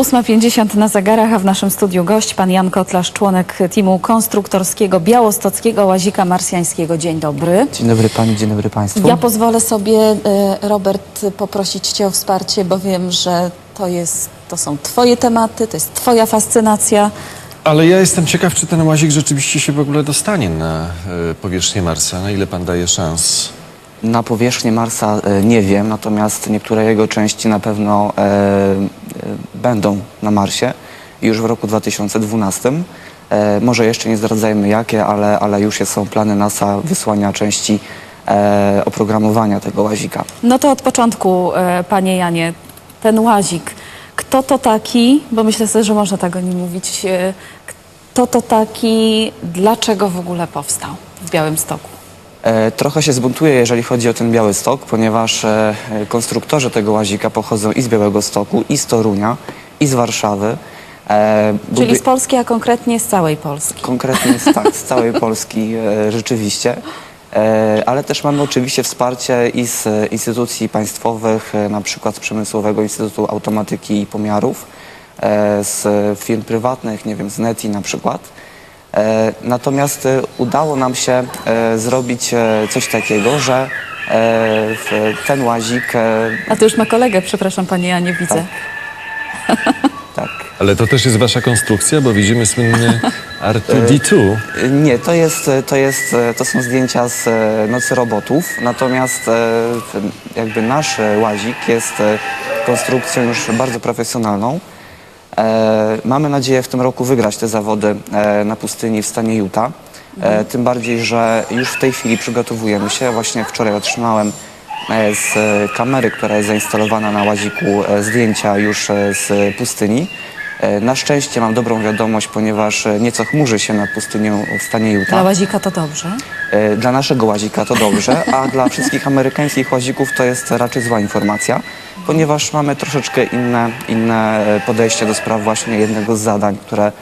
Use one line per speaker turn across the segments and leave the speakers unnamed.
8.50 na zegarach, a w naszym studiu gość pan Jan Kotlarz, członek teamu konstruktorskiego Białostockiego Łazika Marsjańskiego. Dzień dobry.
Dzień dobry Pani, dzień dobry Państwu.
Ja pozwolę sobie, e, Robert, poprosić Cię o wsparcie, bo wiem, że to, jest, to są Twoje tematy, to jest Twoja fascynacja.
Ale ja jestem ciekaw, czy ten łazik rzeczywiście się w ogóle dostanie na e, powierzchnię Marsa. Na ile pan daje szans?
Na powierzchnię Marsa e, nie wiem, natomiast niektóre jego części na pewno e, e, będą na Marsie już w roku 2012. E, może jeszcze nie zdradzajmy jakie, ale, ale już są plany NASA wysłania części e, oprogramowania tego łazika.
No to od początku, e, Panie Janie, ten łazik. Kto to taki, bo myślę sobie, że można tak o nim mówić, e, kto to taki, dlaczego w ogóle powstał w Białymstoku?
E, Trochę się zbuntuję, jeżeli chodzi o ten Biały Stok, ponieważ e, konstruktorzy tego łazika pochodzą i z Białego Stoku, i z Torunia, i z Warszawy. E,
Czyli z Polski, a konkretnie z całej Polski.
Konkretnie z, tak, z całej Polski rzeczywiście. Ale też mamy oczywiście wsparcie i z instytucji państwowych, na przykład z Przemysłowego Instytutu Automatyki i Pomiarów, z firm prywatnych, nie wiem, z NETI na przykład. E, natomiast e, udało nam się e, zrobić e, coś takiego, że e, w ten łazik, e,
A to już ma kolegę, przepraszam Panie Janie, widzę.
tak,
Ale to też jest wasza konstrukcja, bo widzimy słynny R2D2.
Nie, to, jest, to, jest, to są zdjęcia z e, Nocy Robotów, natomiast e, w- jakby nasz e, łazik jest e, konstrukcją już bardzo profesjonalną. E, Mamy nadzieję w tym roku wygrać te zawody e, na pustyni w stanie Utah. E, Tym bardziej, że już w tej chwili przygotowujemy się. Właśnie wczoraj otrzymałem z kamery, która jest zainstalowana na łaziku, zdjęcia już z pustyni. E, Na szczęście mam dobrą wiadomość, ponieważ e, nieco chmurzy się nad pustynią w stanie
Dla
Utah.
łazika to dobrze.
E, Dla naszego łazika to dobrze, a dla wszystkich amerykańskich łazików to jest raczej zła informacja, ponieważ mamy troszeczkę inne, inne podejście do spraw właśnie jednego z zadań, które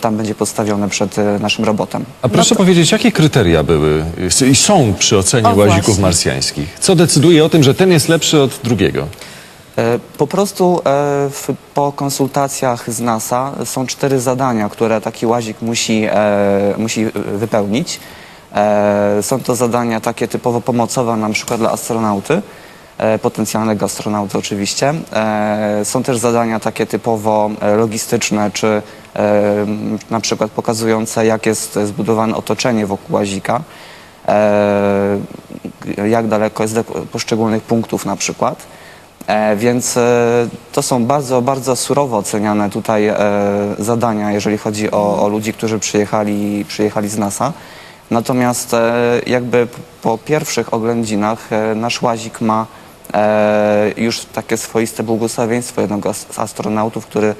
tam będzie postawione przed naszym robotem.
A proszę powiedzieć, jakie kryteria były i są przy ocenie
O,
łazików
właśnie.
marsjańskich? Co decyduje o tym, że ten jest lepszy od drugiego?
E, Po prostu e, w, po konsultacjach z NASA są cztery zadania, które taki łazik musi, e, musi wypełnić. Są to zadania takie typowo pomocowe, na przykład dla astronauty, potencjalnego astronauty oczywiście. Są też zadania takie typowo logistyczne, czy na przykład pokazujące, jak jest zbudowane otoczenie wokół łazika jak daleko jest do poszczególnych punktów na przykład. E, więc e, to są bardzo, bardzo surowo oceniane tutaj e, zadania, jeżeli chodzi o, o ludzi, którzy przyjechali, przyjechali z NASA. Natomiast jakby po pierwszych oględzinach nasz łazik ma już takie swoiste błogosławieństwo jednego z astronautów, który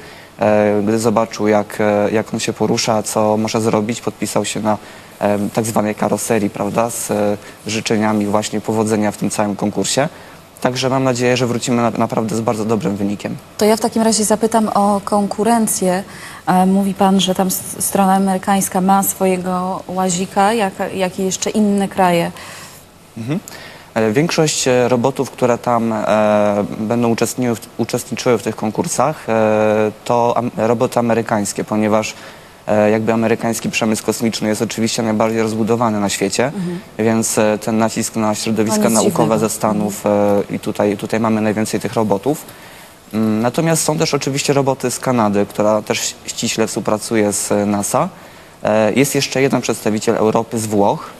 gdy zobaczył jak, jak on się porusza, co może zrobić, podpisał się na tak zwanej karoserii, prawda, z życzeniami właśnie powodzenia w tym całym konkursie. Także mam nadzieję, że wrócimy na, naprawdę z bardzo dobrym wynikiem.
To ja w takim razie zapytam o konkurencję. E, Mówi Pan, że tam s- strona amerykańska ma swojego łazika, jak, jak i jeszcze inne kraje.
E, Większość e, robotów, które tam e, będą uczestniczyły w, uczestniczyły w tych konkursach, e, to am, roboty amerykańskie, ponieważ jakby amerykański przemysł kosmiczny jest oczywiście najbardziej rozbudowany na świecie, więc e, ten nacisk na środowiska naukowe ze Stanów e, i tutaj, tutaj mamy najwięcej tych robotów. Mm, Natomiast są też oczywiście roboty z Kanady, która też ściśle współpracuje z e, NASA. E, Jest jeszcze jeden przedstawiciel Europy z Włoch.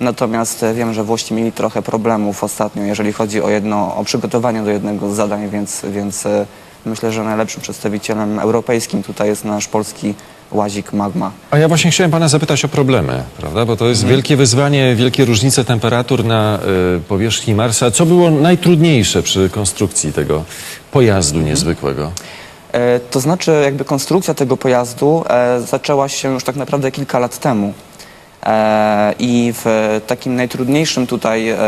Natomiast e, wiem, że Włości mieli trochę problemów ostatnio, jeżeli chodzi o, jedno, o przygotowanie do jednego z zadań, więc, więc e, myślę, że najlepszym przedstawicielem europejskim tutaj jest nasz polski łazik Magma.
A ja właśnie chciałem pana zapytać o problemy, prawda? Bo to jest wielkie wyzwanie, wielkie różnice temperatur na y, powierzchni Marsa. Co było najtrudniejsze przy konstrukcji tego pojazdu niezwykłego?
E, To znaczy, jakby konstrukcja tego pojazdu e, zaczęła się już tak naprawdę kilka lat temu. E, I w takim najtrudniejszym tutaj, e,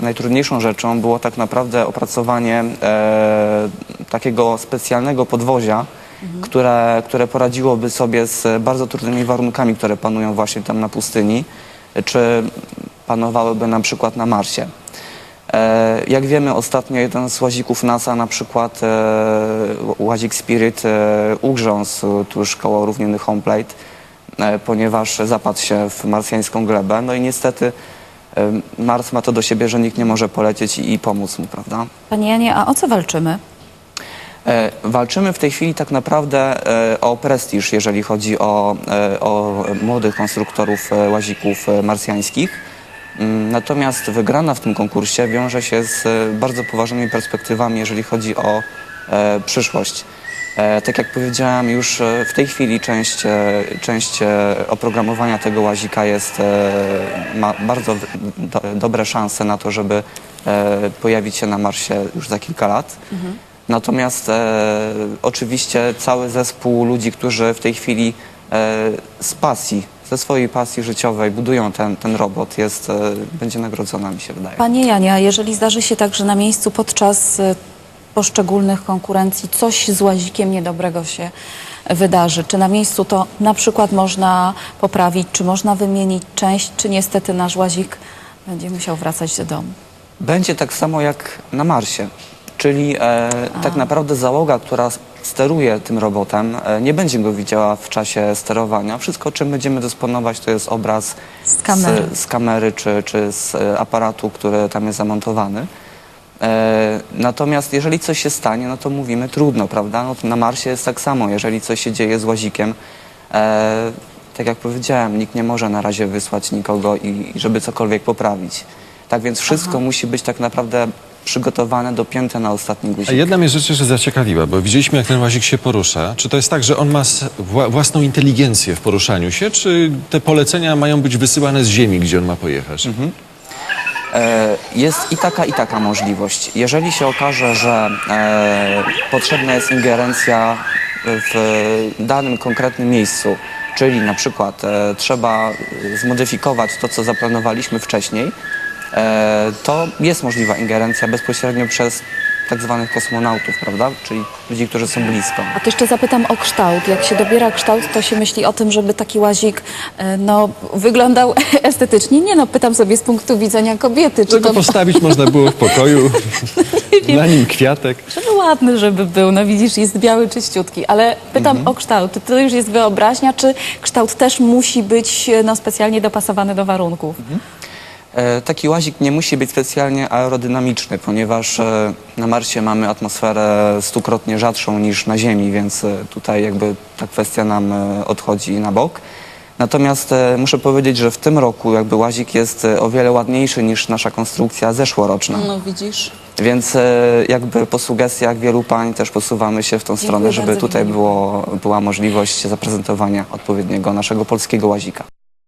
najtrudniejszą rzeczą było tak naprawdę opracowanie e, takiego specjalnego podwozia, które, które poradziłoby sobie z bardzo trudnymi warunkami, które panują właśnie tam na pustyni, czy panowałyby na przykład na Marsie. Jak wiemy, ostatnio jeden z łazików NASA, na przykład łazik Spirit, ugrzązł tuż koło równiny Homeplate, ponieważ zapadł się w marsjańską glebę. No i niestety e, Mars ma to do siebie, że nikt nie może polecieć i, pomóc mu, prawda?
Panie Janie, a o co walczymy?
E, Walczymy w tej chwili tak naprawdę e, o prestiż, jeżeli chodzi o, e, o młodych konstruktorów e, łazików e, marsjańskich. Mm, Natomiast wygrana w tym konkursie wiąże się z e, bardzo poważnymi perspektywami, jeżeli chodzi o e, przyszłość. E, Tak jak powiedziałem, już e, w tej chwili część, e, część oprogramowania tego łazika jest, ma bardzo do, dobre szanse na to, żeby pojawić się na Marsie już za kilka lat. Natomiast e, oczywiście cały zespół ludzi, którzy w tej chwili z pasji, ze swojej pasji życiowej budują ten, ten robot, jest, będzie nagrodzona, mi się wydaje.
Panie Janie, a jeżeli zdarzy się tak, że na miejscu podczas poszczególnych konkurencji coś z łazikiem niedobrego się wydarzy, czy na miejscu to na przykład można poprawić, czy można wymienić część, czy niestety nasz łazik będzie musiał wracać do domu?
Będzie tak samo jak na Marsie, czyli e, tak naprawdę załoga, która steruje tym robotem, e, nie będzie go widziała w czasie sterowania. Wszystko, czym będziemy dysponować, to jest obraz
Z kamery.
z, z kamery czy, czy z e, aparatu, który tam jest zamontowany. E, natomiast jeżeli coś się stanie, no to mówimy trudno, prawda? No, na Marsie jest tak samo, jeżeli coś się dzieje z łazikiem, e, tak jak powiedziałem, nikt nie może na razie wysłać nikogo i, i żeby cokolwiek poprawić. Tak więc wszystko musi być tak naprawdę przygotowane, dopięte na ostatni
A
guzik.
jedna mnie rzecz jeszcze zaciekawiła, bo widzieliśmy, jak ten łazik się porusza. Czy to jest tak, że on ma wła- własną inteligencję w poruszaniu się, czy te polecenia mają być wysyłane z ziemi, gdzie on ma pojechać?
E, Jest i taka, i taka możliwość. Jeżeli się okaże, że e, potrzebna jest ingerencja w danym konkretnym miejscu, czyli na przykład e, trzeba zmodyfikować to, co zaplanowaliśmy wcześniej, e, to jest możliwa ingerencja bezpośrednio przez tak zwanych kosmonautów, prawda? Czyli ludzi, którzy są blisko.
A to jeszcze zapytam o kształt. Jak się dobiera kształt, to się myśli o tym, żeby taki łazik e, no, wyglądał estetycznie. Nie no, pytam sobie z punktu widzenia kobiety. Czy
go
to,
postawić można było w pokoju, na nim kwiatek.
żeby ładny, żeby był. No widzisz, jest biały, czyściutki. Ale pytam o kształt. Czy to już jest wyobraźnia, czy kształt też musi być e, no, specjalnie dopasowany do warunków?
E, Taki łazik nie musi być specjalnie aerodynamiczny, ponieważ e, na Marsie mamy atmosferę stukrotnie rzadszą niż na Ziemi, więc e, tutaj jakby ta kwestia nam e, odchodzi na bok. Natomiast e, muszę powiedzieć, że w tym roku jakby łazik jest e, o wiele ładniejszy niż nasza konstrukcja zeszłoroczna.
No widzisz.
Więc e, jakby po sugestiach wielu pań też posuwamy się w tą stronę, żeby tutaj było, była możliwość zaprezentowania odpowiedniego naszego polskiego łazika.